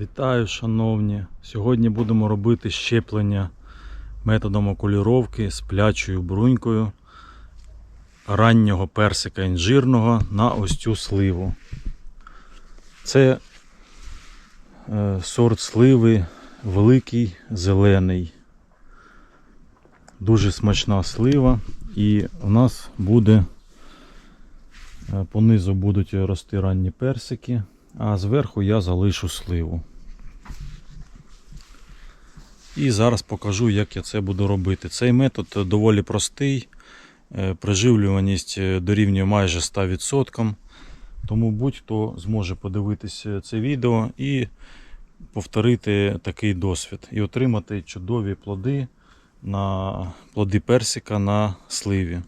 Вітаю, шановні! Сьогодні будемо робити щеплення методом окуліровки з плячою брунькою раннього персика інжирного на ось цю сливу. Це е, сорт сливи великий зелений. Дуже смачна слива, і у нас буде е, понизу будуть рости ранні персики, а зверху я залишу сливу. І зараз покажу, як я це буду робити. Цей метод доволі простий. Е, Приживлюваність е, дорівнює майже 100%. Тому будь-хто зможе подивитися це відео і повторити такий досвід і отримати чудові плоди на плоди персика на сливі.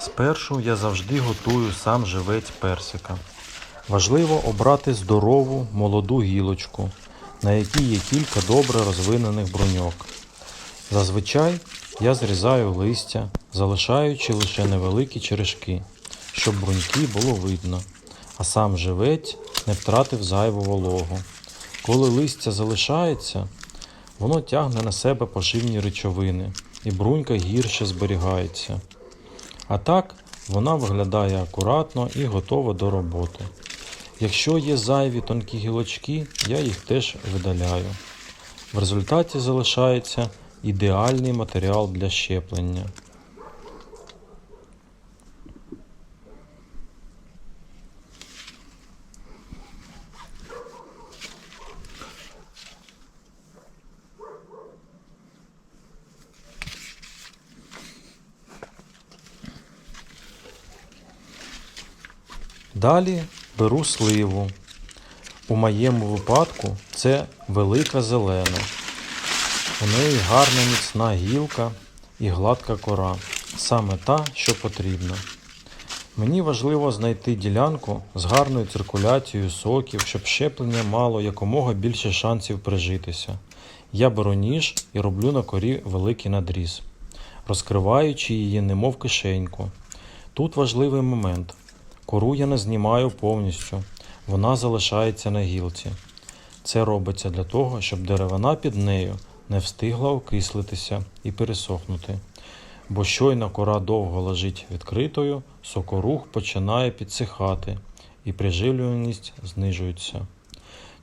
Спершу я завжди готую сам живець персика. Важливо обрати здорову молоду гілочку, на якій є кілька добре розвинених бруньок. Зазвичай я зрізаю листя, залишаючи лише невеликі черешки, щоб бруньки було видно, а сам живець не втратив зайву вологу. Коли листя залишається, воно тягне на себе поживні речовини, і брунька гірше зберігається. А так вона виглядає акуратно і готова до роботи. Якщо є зайві тонкі гілочки, я їх теж видаляю. В результаті залишається ідеальний матеріал для щеплення. Далі беру сливу. У моєму випадку це велика зелена. У неї гарна міцна гілка і гладка кора. Саме та, що потрібно. Мені важливо знайти ділянку з гарною циркуляцією соків, щоб щеплення мало якомога більше шансів прижитися. Я беру ніж і роблю на корі великий надріз, розкриваючи її немов кишеньку. Тут важливий момент. Кору я не знімаю повністю, вона залишається на гілці. Це робиться для того, щоб деревина під нею не встигла окислитися і пересохнути. Бо щойно кора довго лежить відкритою, сокорух починає підсихати і приживлюваність знижується.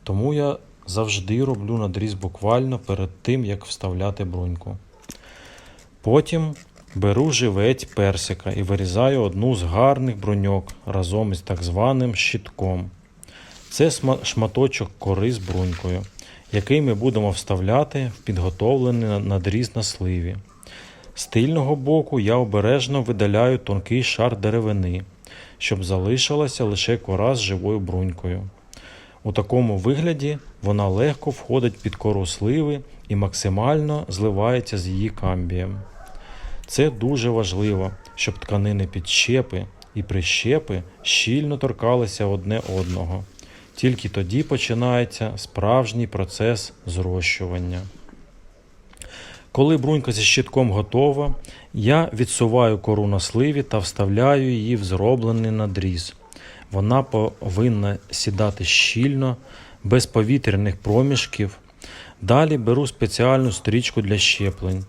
Тому я завжди роблю надріз буквально перед тим, як вставляти бруньку. Потім беру живець персика і вирізаю одну з гарних бруньок разом із так званим щитком. Це шматочок кори з брунькою, який ми будемо вставляти в підготовлений надріз на сливі. З тильного боку я обережно видаляю тонкий шар деревини, щоб залишилася лише кора з живою брунькою. У такому вигляді вона легко входить під кору сливи і максимально зливається з її камбієм. Це дуже важливо, щоб тканини підщепи і прищепи щільно торкалися одне одного. Тільки тоді починається справжній процес зрощування. Коли брунька зі щитком готова, я відсуваю кору на сливі та вставляю її в зроблений надріз. Вона повинна сідати щільно, без повітряних проміжків. Далі беру спеціальну стрічку для щеплень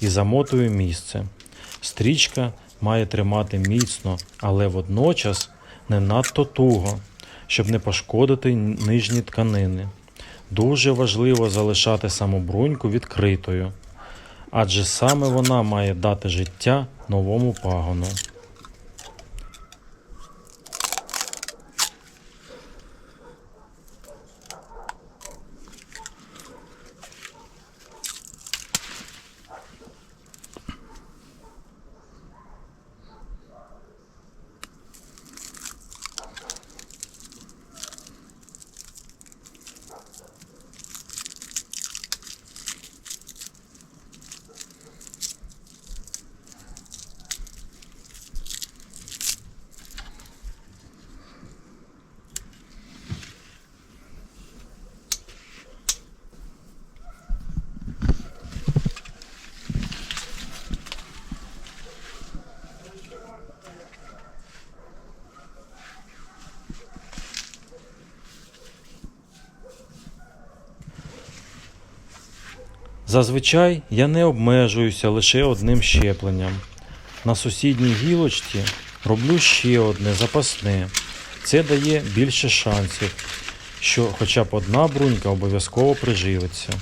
і замотую місце. Стрічка має тримати міцно, але водночас не надто туго, щоб не пошкодити нижні тканини. Дуже важливо залишати саму бруньку відкритою, адже саме вона має дати життя новому пагону. Зазвичай я не обмежуюся лише одним щепленням. На сусідній гілочці роблю ще одне запасне. Це дає більше шансів, що хоча б одна брунька обов'язково приживиться.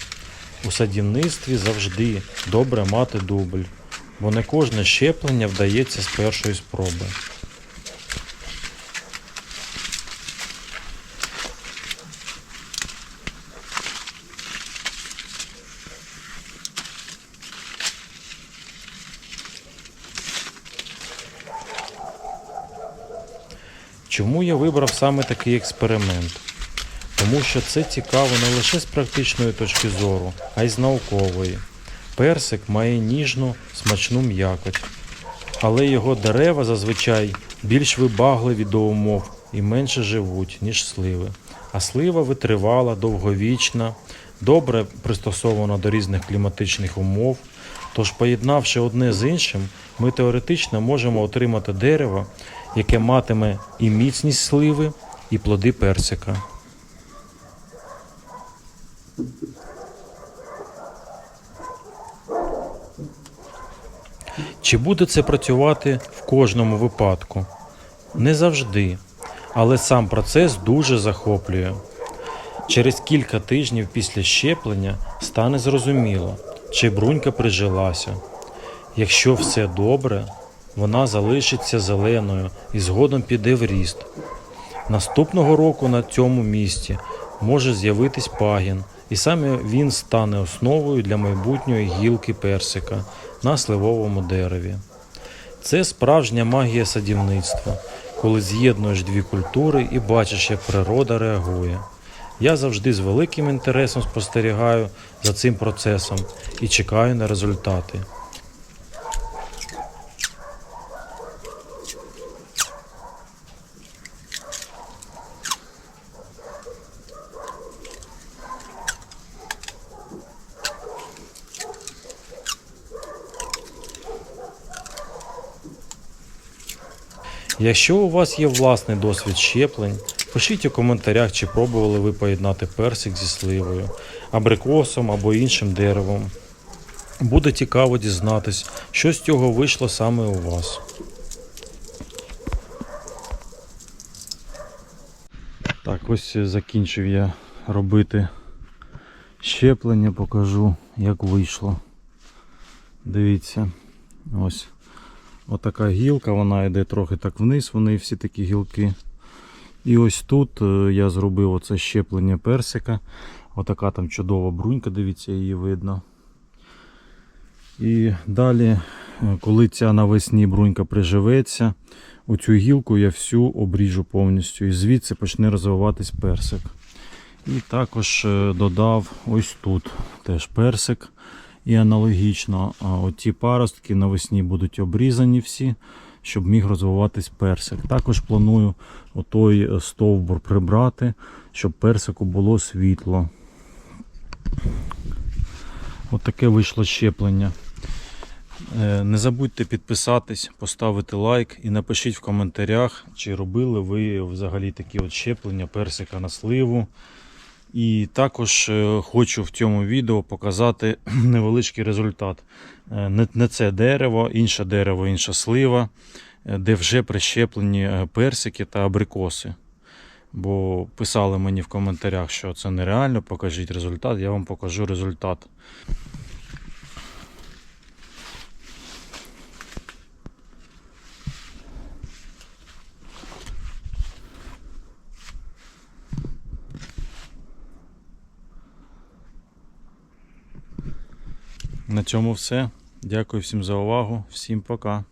У садівництві завжди добре мати дубль, бо не кожне щеплення вдається з першої спроби. Чому я вибрав саме такий експеримент? Тому що це цікаво не лише з практичної точки зору, а й з наукової. Персик має ніжну, смачну м'якоть, але його дерева зазвичай більш вибагливі до умов і менше живуть, ніж сливи. А слива витривала, довговічна, добре пристосована до різних кліматичних умов. Тож, поєднавши одне з іншим, ми теоретично можемо отримати дерево, яке матиме і міцність сливи, і плоди персика. Чи буде це працювати в кожному випадку? Не завжди, але сам процес дуже захоплює. Через кілька тижнів після щеплення стане зрозуміло, чи брунька прижилася. Якщо все добре, вона залишиться зеленою і згодом піде в ріст. Наступного року на цьому місці може з'явитись пагін, і саме він стане основою для майбутньої гілки персика на сливовому дереві. Це справжня магія садівництва, коли з'єднуєш дві культури і бачиш, як природа реагує. Я завжди з великим інтересом спостерігаю за цим процесом і чекаю на результати. Якщо у вас є власний досвід щеплень, пишіть у коментарях, чи пробували ви поєднати персик зі сливою, абрикосом або іншим деревом. Буде цікаво дізнатись, що з цього вийшло саме у вас. Так, ось закінчив я робити щеплення, покажу, як вийшло. Дивіться, ось. Отака гілка, вона йде трохи так вниз, вони всі такі гілки. І ось тут е, я зробив оце щеплення персика. Отака там чудова брунька, дивіться, її видно. І далі, е, коли ця навесні брунька приживеться, оцю гілку я всю обріжу повністю і звідси почне розвиватись персик. І також е, додав ось тут теж персик. І аналогічно, оті паростки навесні будуть обрізані всі, щоб міг розвиватись персик. Також планую отой е, стовбур прибрати, щоб персику було світло. От таке вийшло щеплення. Е, Не забудьте підписатись, поставити лайк і напишіть в коментарях, чи робили ви взагалі такі от щеплення персика на сливу. І також е, хочу в цьому відео показати невеличкий результат. Е, Не це дерево, інше дерево, інша слива, е, де вже прищеплені персики та абрикоси. Бо писали мені в коментарях, що це нереально, покажіть результат, я вам покажу результат. На цьому все. Дякую всім за увагу. Всім пока.